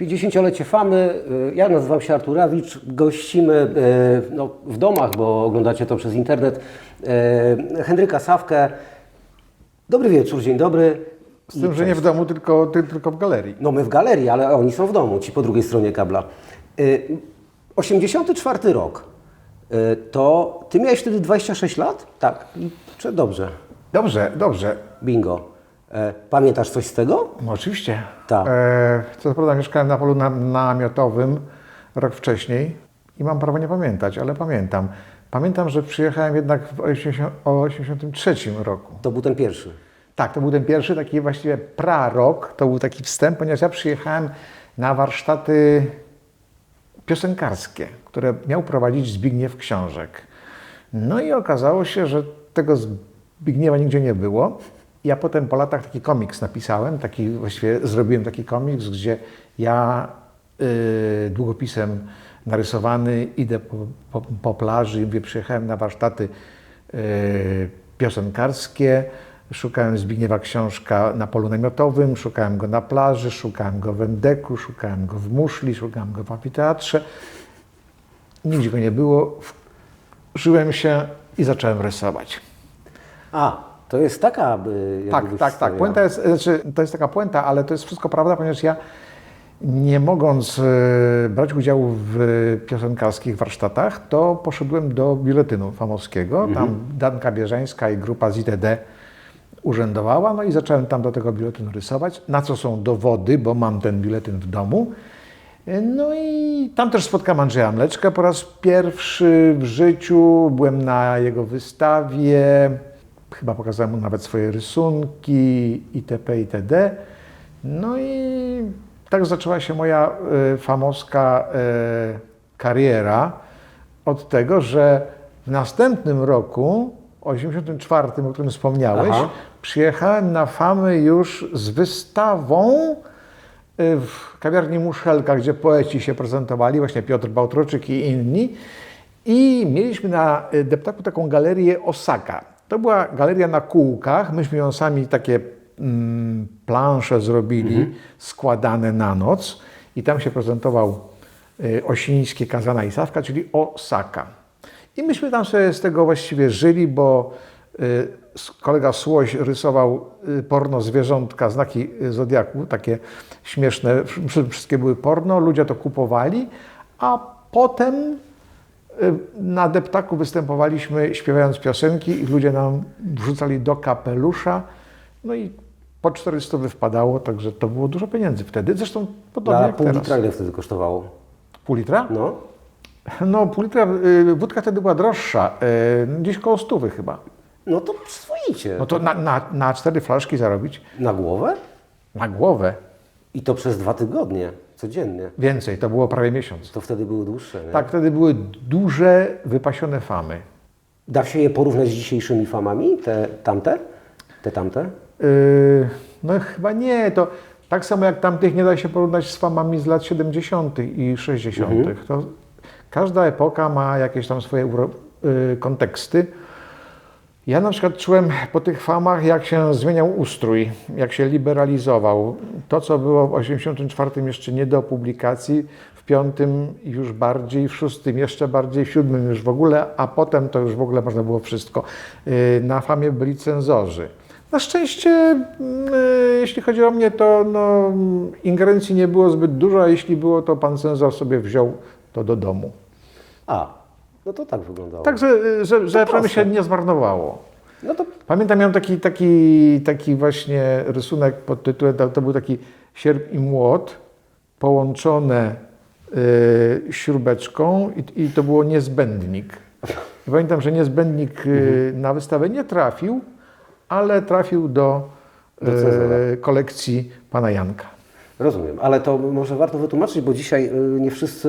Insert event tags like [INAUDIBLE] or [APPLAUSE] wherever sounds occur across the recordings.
50-lecie Famy. Y, Ja nazywam się Artur Rawicz. Gościmy y, no, w domach, bo oglądacie to przez internet, y, Henryka Sawkę. Dobry wieczór, dzień dobry. Z tym, że nie w domu, tylko, ty, tylko w galerii. No my w galerii, ale oni są w domu, ci po drugiej stronie kabla. Y, 84 rok. To ty miałeś wtedy 26 lat? Tak. Czy dobrze? Dobrze, dobrze. Bingo. E, Pamiętasz coś z tego? No, oczywiście. Tak. E, co prawda mieszkałem na polu na, namiotowym rok wcześniej i mam prawo nie pamiętać, ale pamiętam. Pamiętam, że przyjechałem jednak w 80, o 83 roku. To był ten pierwszy. Tak, to był ten pierwszy taki właściwie prarok, to był taki wstęp, ponieważ ja przyjechałem na warsztaty piosenkarskie, które miał prowadzić Zbigniew Książek. No i okazało się, że tego Zbigniewa nigdzie nie było. Ja potem po latach taki komiks napisałem, taki właściwie zrobiłem taki komiks, gdzie ja y, długopisem narysowany idę po, po, po plaży mówię, przyjechałem na warsztaty y, piosenkarskie, szukałem Zbigniewa Książka na polu namiotowym, szukałem go na plaży, szukałem go w Endeku, szukałem go w Muszli, szukałem go w amfiteatrze. Nigdzie go nie było. Żyłem się i zacząłem rysować. A, to jest taka. y, Tak, tak, tak. historia. Puenta jest, znaczy, to jest taka puenta, ale to jest wszystko prawda, ponieważ ja nie mogąc e, brać udziału w piosenkarskich warsztatach, to poszedłem do biuletynu famowskiego. Tam Danka Bieżańska i grupa ZTD urzędowała, no i zacząłem tam do tego biuletynu rysować, na co są dowody, bo mam ten biuletyn w domu. E, No i tam też spotkałem Andrzeja Mleczka po raz pierwszy w życiu. Byłem na jego wystawie. Chyba pokazałem mu nawet swoje rysunki itp. itd. No i tak zaczęła się moja e, famowska e, kariera od tego, że w następnym roku, 84, o którym wspomniałeś, Aha. przyjechałem na Famy już z wystawą y, w kawiarni Muszelka, gdzie poeci się prezentowali, właśnie Piotr Bałtroczyk i inni. I mieliśmy na y, deptaku taką galerię Osaka. To była galeria na kółkach. Myśmy ją sami takie mm, plansze zrobili, składane na noc. I tam się prezentował y, Osińskie, Kazana i Sawka, czyli Osaka. I myśmy tam sobie z tego właściwie żyli, bo y, kolega Słoś rysował y, porno zwierzątka, znaki y, zodiaku, takie śmieszne, wsz- wszystkie były porno, ludzie to kupowali, a potem na deptaku występowaliśmy śpiewając piosenki i ludzie nam wrzucali do kapelusza, no i po 400 wpadało, także to było dużo pieniędzy wtedy, zresztą podobnie Na jak pół teraz. litra ile wtedy kosztowało? Pół litra? No. No, pół litra, y, wódka wtedy była droższa, y, gdzieś koło stówy chyba. No to przyzwoicie. No to na, na, na cztery flaszki zarobić Na głowę? na głowę I to przez dwa tygodnie, codziennie. więcej, to było prawie miesiąc. To wtedy były dłuższe, nie? Tak, wtedy były duże, wypasione famy. Da się je porównać z dzisiejszymi famami, te tamte? Te tamte? Y, no chyba nie, to tak samo jak tamtych nie da się porównać z famami z lat 70. i 60. To każda epoka ma jakieś tam swoje uro- y, konteksty. Ja na przykład czułem po tych famach, jak się zmieniał ustrój, jak się liberalizował. To, co było w 84 jeszcze nie do publikacji, w piątym już bardziej, w szóstym jeszcze bardziej, w siódmym już w ogóle, a potem to już w ogóle można było wszystko. Y, Na famie byli cenzorzy. Na szczęście, y, jeśli chodzi o mnie, to no, ingerencji nie było zbyt dużo, a jeśli było, to pan cenzor sobie wziął to do domu. A, no to tak wyglądało. Także, y, że, że proste. się nie zmarnowało. No to Pamiętam, miałem taki, taki, taki właśnie rysunek pod tytułem, to, to był taki sierp i młot połączone y, śrubeczką i, i to było niezbędnik. I pamiętam, że niezbędnik y, na wystawę nie trafił, ale trafił do, y, kolekcji pana Janka. Rozumiem, ale to może warto wytłumaczyć, bo dzisiaj y, nie wszyscy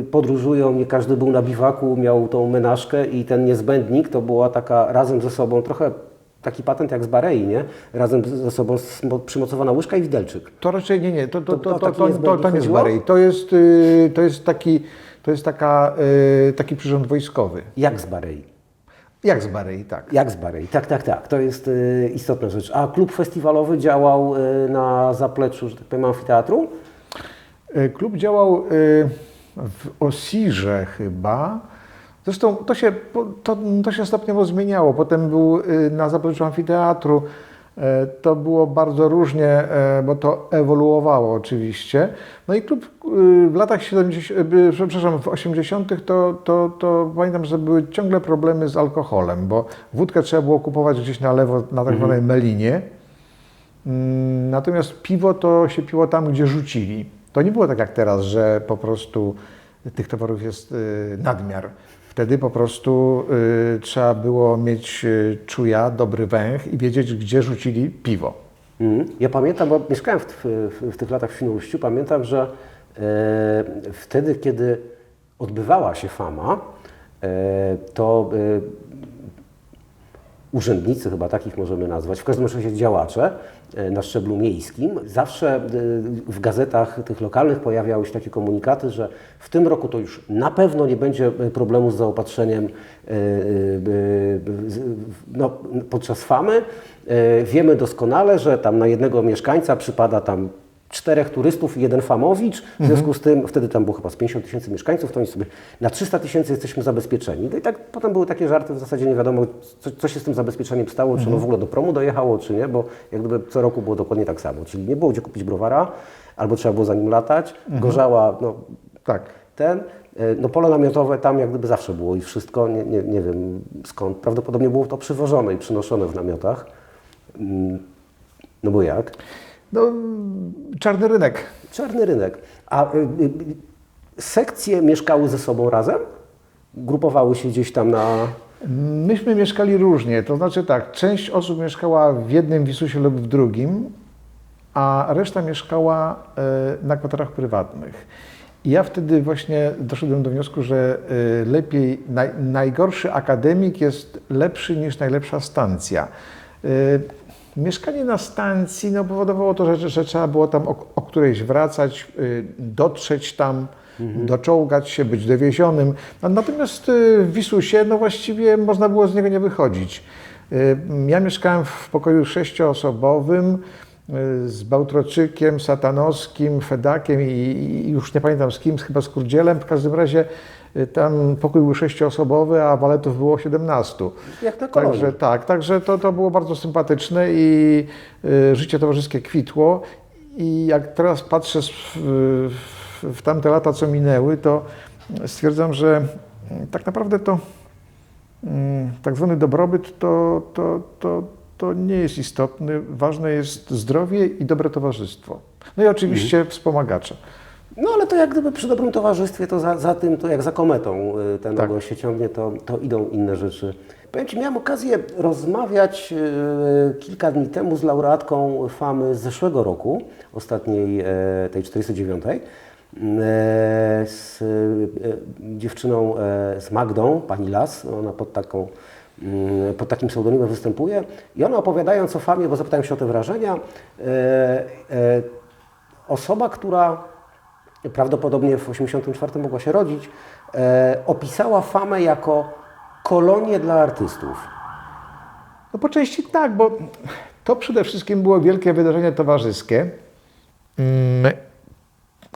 y, podróżują, nie każdy był na biwaku, miał tą menażkę i ten niezbędnik to była taka razem ze sobą trochę taki patent jak z Barei, nie? Razem ze sobą przymocowana łyżka i widelczyk. To raczej nie, nie, to, to, To- to, to to, to, nie jest chodziło? Barei. To jest, y, to jest taki, to jest taka, y, taki przyrząd wojskowy. Jak z Barei? Jak z Barei, tak. Jak z Barei? Tak, tak, tak. To jest y, istotna rzecz. A klub festiwalowy działał y, na zapleczu, że tak powiem, amfiteatru? E, Klub działał e, w Osirze chyba. Zresztą to się, to, to się stopniowo zmieniało. Potem był e, na zapleczu amfiteatru. E, To było bardzo różnie, e, bo to ewoluowało oczywiście. No i klub e, w latach 70, e, przepraszam, w 80. To, to, to pamiętam, że były ciągle problemy z alkoholem, bo wódkę trzeba było kupować gdzieś na lewo, na tak zwanej melinie. Mm, Natomiast piwo to się piło tam, gdzie rzucili. To nie było tak jak teraz, że po prostu tych towarów jest y, nadmiar. Wtedy po prostu y, trzeba było mieć y, czuja, dobry węch i wiedzieć, gdzie rzucili piwo. Mhm. Ja pamiętam, bo mieszkałem w, w, w tych latach w Świnoujściu, pamiętam, że e, wtedy, kiedy odbywała się fama, e, to e, urzędnicy, chyba takich możemy nazwać, w każdym razie działacze na szczeblu miejskim, zawsze e, w gazetach tych lokalnych pojawiały się takie komunikaty, że w tym roku to już na pewno nie będzie e, problemu z zaopatrzeniem e, e, e, no, podczas famy. E, Wiemy doskonale, że tam na jednego mieszkańca przypada tam czterech turystów i jeden famowicz, w związku z tym, wtedy tam było chyba z 50 tysięcy mieszkańców, to oni sobie na 300 tysięcy jesteśmy zabezpieczeni. No i tak potem były takie żarty, w zasadzie nie wiadomo, co, co się z tym zabezpieczeniem stało, czy ono w ogóle do promu dojechało, czy nie, bo jak gdyby co roku było dokładnie tak samo, czyli nie było gdzie kupić browara, albo trzeba było za nim latać, gorzała, no Tak. ten, e, no pole namiotowe tam jak gdyby zawsze było i wszystko, nie, nie, nie wiem skąd, prawdopodobnie było to przywożone i przynoszone w namiotach. Mm, No bo jak? No, czarny rynek. Czarny rynek. A y, y, sekcje mieszkały ze sobą razem? Grupowały się gdzieś tam na... Myśmy mieszkali różnie, to znaczy tak, część osób mieszkała w jednym wisusie lub w drugim, a reszta mieszkała e, na kwaterach prywatnych. I ja wtedy właśnie doszedłem do wniosku, że e, lepiej, naj, najgorszy akademik jest lepszy niż najlepsza stancja. E, Mieszkanie na stacji no, powodowało to, że, że trzeba było tam o, o którejś wracać, y, dotrzeć tam, doczołgać się, być dowiezionym. No, Natomiast y, w Wisusie no, właściwie można było z niego nie wychodzić. Y, Ja mieszkałem w pokoju sześcioosobowym y, z Bałtroczykiem, Satanowskim, Fedakiem i, i już nie pamiętam z kim, chyba z Kurdzielem. W każdym razie tam pokój był sześcioosobowy, a waletów było 17. Jak na kolonii. Także tak, także to, to było bardzo sympatyczne i y, życie towarzyskie kwitło. I jak teraz patrzę w, w, w tamte lata, co minęły, to stwierdzam, że mm, tak naprawdę to mm, tak zwany dobrobyt to, to, to, to nie jest istotny. Ważne jest zdrowie i dobre towarzystwo. No i oczywiście wspomagacze. No ale to jak gdyby przy dobrym towarzystwie, to za, za tym, to jak za kometą y, ten Tak. się ciągnie, to, to idą inne rzeczy. Powiem Ci, miałem okazję rozmawiać y, kilka dni temu z laureatką FAMY z zeszłego roku, ostatniej, e, tej 49, e, z e, dziewczyną, z Magdą, pani Las, ona pod taką mm, pod takim pseudonimem występuje i ona opowiadając o famie, bo zapytałem się o te wrażenia, osoba, która prawdopodobnie w 1984 mogła się rodzić, e, opisała famę jako kolonię dla artystów. No po części tak, bo to przede wszystkim było wielkie wydarzenie towarzyskie, mm,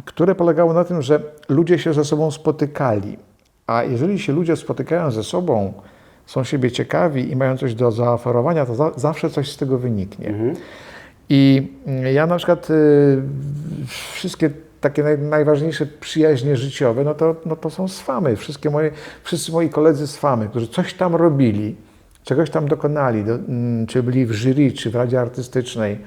które polegało na tym, że ludzie się ze sobą spotykali. A jeżeli się ludzie spotykają ze sobą, są siebie ciekawi i mają coś do zaoferowania, to za, zawsze coś z tego wyniknie. I mm, ja na przykład y, wszystkie takie naj, najważniejsze przyjaźnie życiowe, no to, no to są z Famy. Wszystkie moje, wszyscy moi koledzy z którzy coś tam robili, czegoś tam dokonali, do, mm, czy byli w jury, czy w Radzie Artystycznej.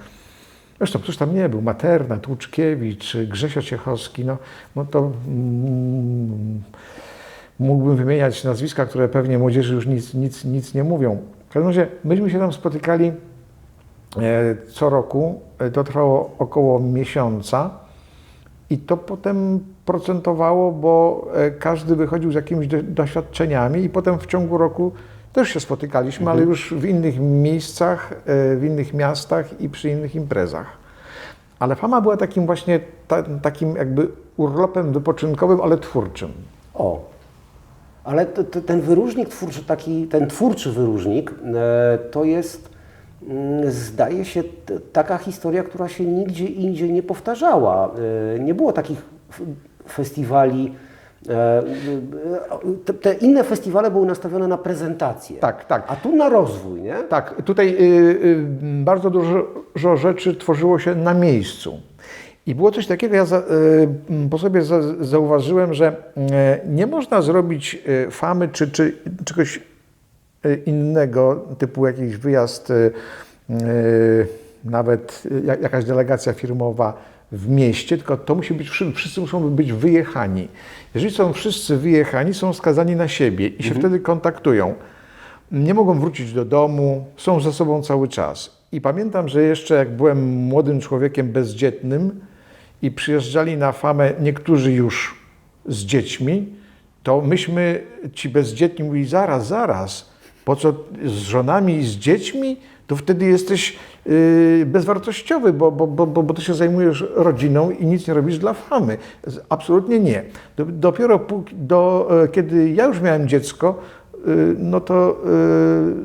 Zresztą ktoś tam nie był, Materna, Tłuczkiewicz, Grzesio Ciechowski, no, no to mm, mógłbym wymieniać nazwiska, które pewnie młodzieży już nic, nic, nic nie mówią. W każdym razie myśmy się tam spotykali e, co roku. E, To trwało około miesiąca i to potem procentowało, bo e, każdy wychodził z jakimiś do, doświadczeniami i potem w ciągu roku też się spotykaliśmy, ale już w innych miejscach, e, w innych miastach i przy innych imprezach. Ale fama była takim właśnie ta, takim jakby urlopem wypoczynkowym, ale twórczym. O, ale ten wyróżnik twórczy, taki, ten twórczy wyróżnik, e, to jest, zdaje się, taka historia, która się nigdzie indziej nie powtarzała. E, nie było takich festiwali. E, te, te inne festiwale były nastawione na prezentację. Tak, tak. A tu na rozwój, nie? Tak, tutaj y, y, bardzo dużo rzeczy tworzyło się na miejscu. I było coś takiego, ja za, y, po sobie za, zauważyłem, że nie można zrobić famy czy, czy czegoś innego, typu jakiś wyjazd, y, y, nawet y, jakaś delegacja firmowa w mieście, tylko to musi być, wszy- wszyscy muszą być wyjechani. Jeżeli są wszyscy wyjechani, są skazani na siebie i się wtedy kontaktują nie mogą wrócić do domu, są ze sobą cały czas. I pamiętam, że jeszcze jak byłem młodym człowiekiem bezdzietnym i przyjeżdżali na famę niektórzy już z dziećmi, to myśmy ci bezdzietni mówili, zaraz, zaraz, po co z żonami i z dziećmi, to wtedy jesteś yy, bezwartościowy, bo, bo, bo, bo, bo ty się zajmujesz rodziną i nic nie robisz dla famy. Absolutnie nie. Do- Dopiero do, e, kiedy ja już miałem dziecko, y, no to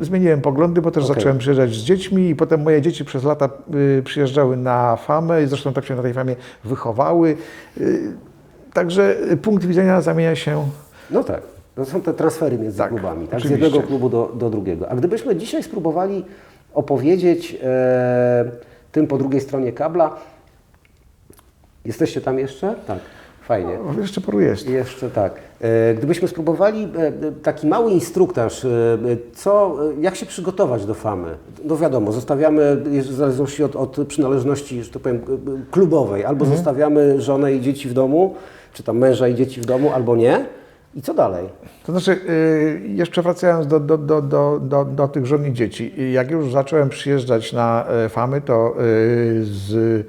y, zmieniłem poglądy, bo też Okej. zacząłem przyjeżdżać z dziećmi i potem moje dzieci przez lata y, przyjeżdżały na famę i zresztą tak się na tej famie wychowały. Y, Także punkt widzenia zamienia się No tak. To są te transfery między Tak, klubami, tak? z jednego klubu do, do drugiego. A gdybyśmy dzisiaj spróbowali opowiedzieć e, tym po drugiej stronie kabla. Jesteście tam jeszcze? Tak, fajnie. O, jeszcze paru jest. Jeszcze tak. E, Gdybyśmy spróbowali e, taki mały instruktaż, e, co, jak się przygotować do famy. No wiadomo, zostawiamy, w zależności od, od przynależności, że tak powiem, klubowej, albo zostawiamy żonę i dzieci w domu, czy tam męża i dzieci w domu, albo nie. I co dalej? To znaczy, y, jeszcze wracając do, do, do, do, do, do tych żon i dzieci. y, Jak już zacząłem przyjeżdżać na e, famy, to y, z,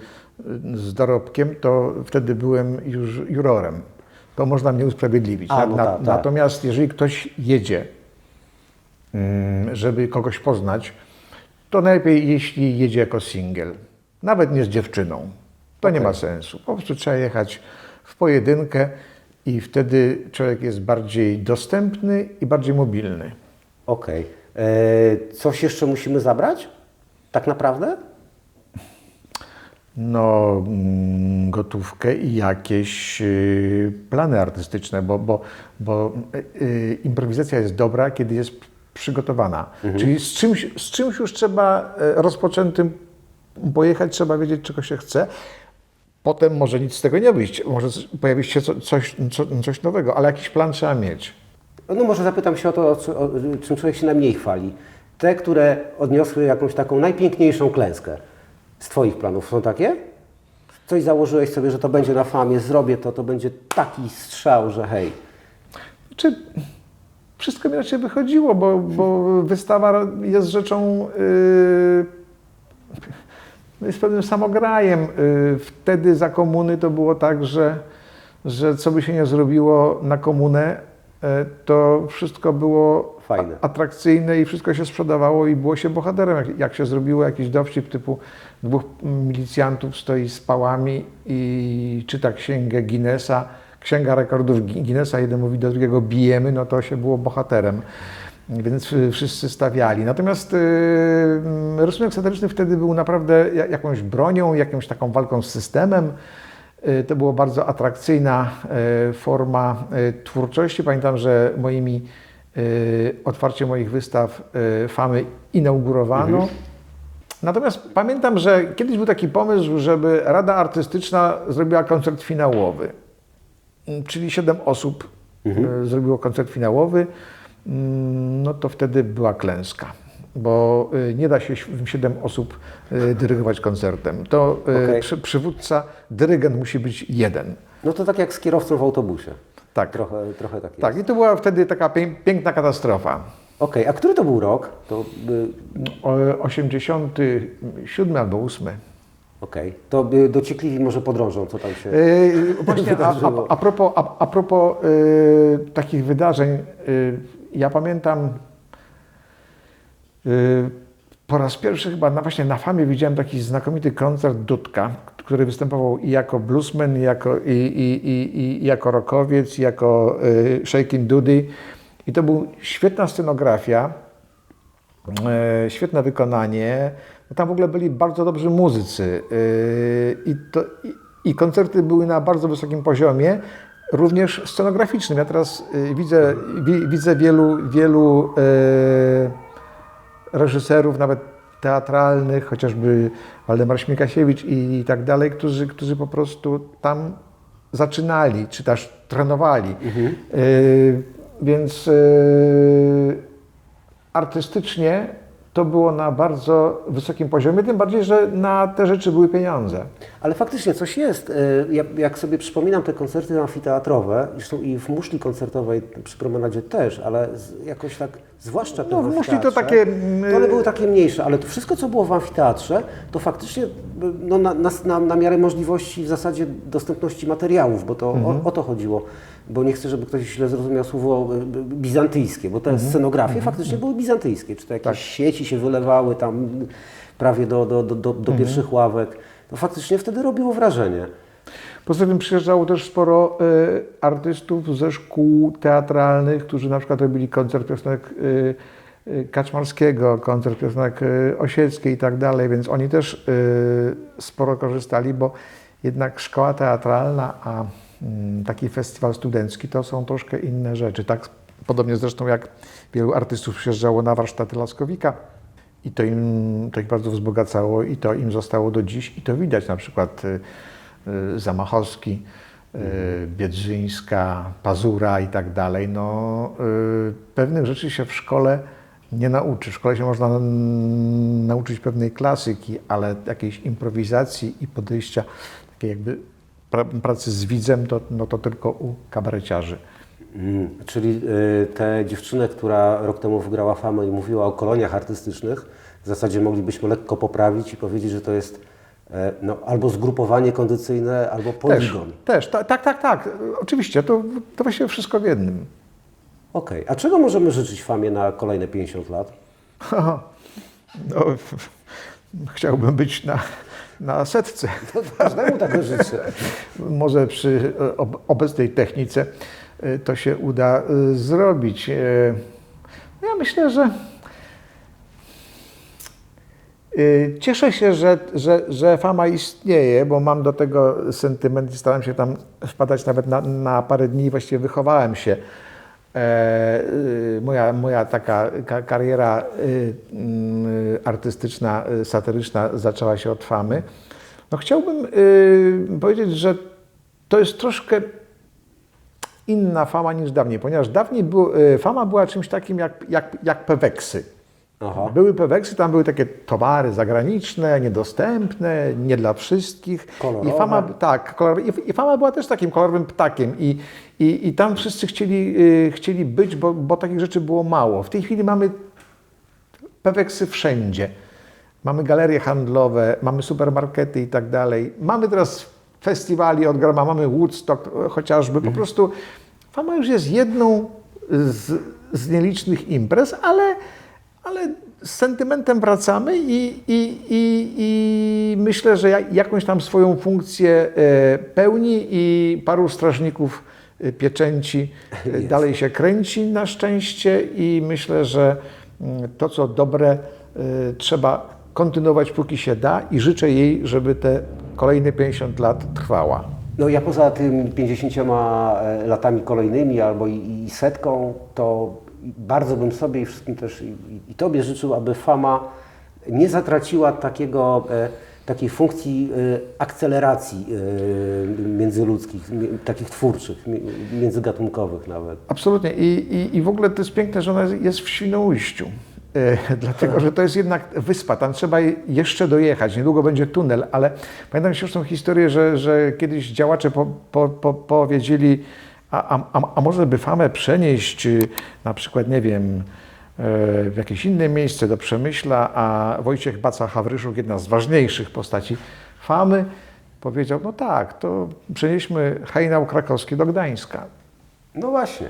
z dorobkiem, to wtedy byłem już jurorem. To można mnie usprawiedliwić. A, no tak, tak. Natomiast jeżeli ktoś jedzie, żeby kogoś poznać, to najlepiej, jeśli jedzie jako singiel. Nawet nie z dziewczyną. To nie Okej. ma sensu. Po prostu trzeba jechać w pojedynkę i wtedy człowiek jest bardziej dostępny i bardziej mobilny. Okej. E, Coś jeszcze musimy zabrać? Tak naprawdę? No, mm, gotówkę i jakieś y, plany artystyczne, bo, bo, bo y, y, improwizacja jest dobra, kiedy jest przygotowana. Czyli z czymś, z czymś już trzeba e, rozpoczętym pojechać, trzeba wiedzieć, czego się chce. Potem może nic z tego nie wyjść, może pojawić się co, coś, co, coś nowego, ale jakiś plan trzeba mieć. No może zapytam się o to, o, o, czym człowiek się najmniej chwali. Te, które odniosły jakąś taką najpiękniejszą klęskę z Twoich planów, są takie? Coś założyłeś sobie, że to będzie na famie, zrobię to, to będzie taki strzał, że hej. Czy wszystko mi raczej wychodziło, bo, bo wystawa jest rzeczą, yy, jest pewnym samograjem. Yy, wtedy za komuny to było tak, że, że co by się nie zrobiło na komunę, yy, to wszystko było Fajne. atrakcyjne i wszystko się sprzedawało i było się bohaterem. Jak, jak się zrobiło jakiś dowcip typu dwóch milicjantów stoi z pałami i czyta księgę Guinnessa, księga rekordów Gui- Guinnessa, jeden mówi do drugiego bijemy, no to się było bohaterem. Więc wszyscy stawiali. Natomiast y, mm, rysunek satyryczny wtedy był naprawdę ja- jakąś bronią, jakąś taką walką z systemem. Y, To była bardzo atrakcyjna y, forma twórczości. Pamiętam, że moimi otwarcie moich wystaw Famy inaugurowano. Natomiast pamiętam, że kiedyś był taki pomysł, żeby Rada Artystyczna zrobiła koncert finałowy. Czyli siedem osób y, zrobiło koncert finałowy. Mm, No to wtedy była klęska, bo y, nie da się si- siedem osób y, dyrygować koncertem. To y, Okej. przy, przywódca, dyrygent musi być jeden. No to tak jak z kierowcą w autobusie. Tak. Trochę, trochę tak jest. Tak, i to była wtedy taka pię- piękna katastrofa. Okej, a który to był rok? To, y, O, 87 albo 8. Okej, to y, dociekliwi może podrążą, co tam się... Yy, właśnie a, a, a propos, a, a propos yy, takich wydarzeń, yy, ja pamiętam yy, po raz pierwszy chyba na, właśnie na Famie widziałem taki znakomity koncert Dudka, który występował i jako bluesman, i jako, i, i, i, i jako rockowiec, i jako yy, shaking dudy. I to był świetna scenografia, E, świetne wykonanie. Tam w ogóle byli bardzo dobrzy muzycy. E, I, to, i, I koncerty były na bardzo wysokim poziomie, również scenograficznym. Ja teraz y, widzę, wi, widzę wielu, wielu e, reżyserów, nawet teatralnych, chociażby Waldemar Śmikasiewicz i, tak dalej, którzy, którzy po prostu tam zaczynali, czy też trenowali. Y, więc y, artystycznie to było na bardzo wysokim poziomie, tym bardziej, że na te rzeczy były pieniądze. Ale faktycznie coś jest. Ja, jak sobie przypominam te koncerty amfiteatrowe, zresztą i w muszli koncertowej przy promenadzie też, ale jakoś tak, zwłaszcza te No, w muszli to takie, mm, To one były takie mniejsze, ale to wszystko, co było w amfiteatrze, to faktycznie no, na, na, na, na miarę możliwości w zasadzie dostępności materiałów, bo to Mhm. o, o to chodziło. Bo nie chcę, żeby ktoś źle zrozumiał słowo e, bizantyjskie, bo te Mhm. scenografie faktycznie były bizantyjskie. Czy to jakieś Tak. sieci się wylewały tam prawie do, do, do, do, do Mhm. pierwszych ławek. To faktycznie wtedy robiło wrażenie. Poza tym przyjeżdżało też sporo e, artystów ze szkół teatralnych, którzy na przykład robili koncert piosenek e, Kaczmarskiego, koncert piosenek Osieckiej i tak dalej, więc oni też e, sporo korzystali, bo jednak szkoła teatralna, a mm, taki festiwal studencki to są troszkę inne rzeczy. Tak podobnie zresztą jak wielu artystów przyjeżdżało na warsztaty Laskowika. I to im to ich bardzo wzbogacało i to im zostało do dziś. I to widać na przykład y, y, Zamachowski, y, Biedrzyńska, Pazura i tak dalej. No, pewnych rzeczy się w szkole nie nauczy. W szkole się można mm, nauczyć pewnej klasyki, ale jakiejś improwizacji i podejścia takiej jakby pracy z widzem, to, no to tylko u kabareciarzy. Mm, czyli y, tę dziewczynę, która rok temu wygrała famę i mówiła o koloniach artystycznych, w zasadzie moglibyśmy lekko poprawić i powiedzieć, że to jest e, no, albo zgrupowanie kondycyjne, albo Też, poligon. też, ta- tak, tak, tak. Oczywiście, to, to właściwie wszystko w jednym. Okej, a czego możemy życzyć famie na kolejne 50 lat? [LAUGHS] No, chciałbym być na, na setce. To każdemu tego życzę. Może przy e, ob- obecnej technice e, to się uda e, zrobić. E, Ja myślę, że cieszę się, że, że, że fama istnieje, bo mam do tego sentyment i staram się tam wpadać nawet na, na parę dni. Właściwie wychowałem się. E, y, moja, moja taka ka- kariera y, mm, artystyczna, y, satyryczna zaczęła się od famy. No chciałbym powiedzieć, że to jest troszkę inna fama niż dawniej, ponieważ dawniej był, fama była czymś takim jak, jak, jak peweksy. Aha. Były peweksy, tam były takie towary zagraniczne, niedostępne, nie dla wszystkich. Kolorowe. I fama, tak, kolor, i, i fama była też takim kolorowym ptakiem i, i, i tam wszyscy chcieli, y, chcieli być, bo, bo takich rzeczy było mało. W tej chwili mamy peweksy wszędzie. Mamy galerie handlowe, mamy supermarkety i tak dalej. Mamy teraz festiwali od grama, mamy Woodstock chociażby. Po prostu fama już jest jedną z, z nielicznych imprez, ale, ale z sentymentem wracamy i, i, i, i myślę, że ja- jakąś tam swoją funkcję e, pełni i paru strażników e, pieczęci e, Jest. dalej się kręci na szczęście i myślę, że mm, to, co dobre, trzeba kontynuować póki się da i życzę jej, żeby te kolejne 50 lat trwała. No ja poza tymi 50 e, latami kolejnymi albo i setką, to bardzo bym sobie i wszystkim też i, i- Tobie życzył, aby fama nie zatraciła takiego, e, takiej funkcji e, akceleracji e, międzyludzkich, mi- takich twórczych, mi- międzygatunkowych nawet. Absolutnie. I, i, I w ogóle to jest piękne, że ona jest w Świnoujściu. [LAUGHS] Dlatego, że to jest jednak wyspa, tam trzeba jeszcze dojechać, niedługo będzie tunel, ale pamiętam już tą historię, że, że kiedyś działacze po, po, po, powiedzieli, a, a, a- może by famę przenieść y, na przykład, nie wiem, e, w jakieś inne miejsce do Przemyśla, a Wojciech Baca-Hawryszuk, jedna z ważniejszych postaci famy, powiedział, no tak, to przenieśmy hejnał krakowski do Gdańska. No właśnie.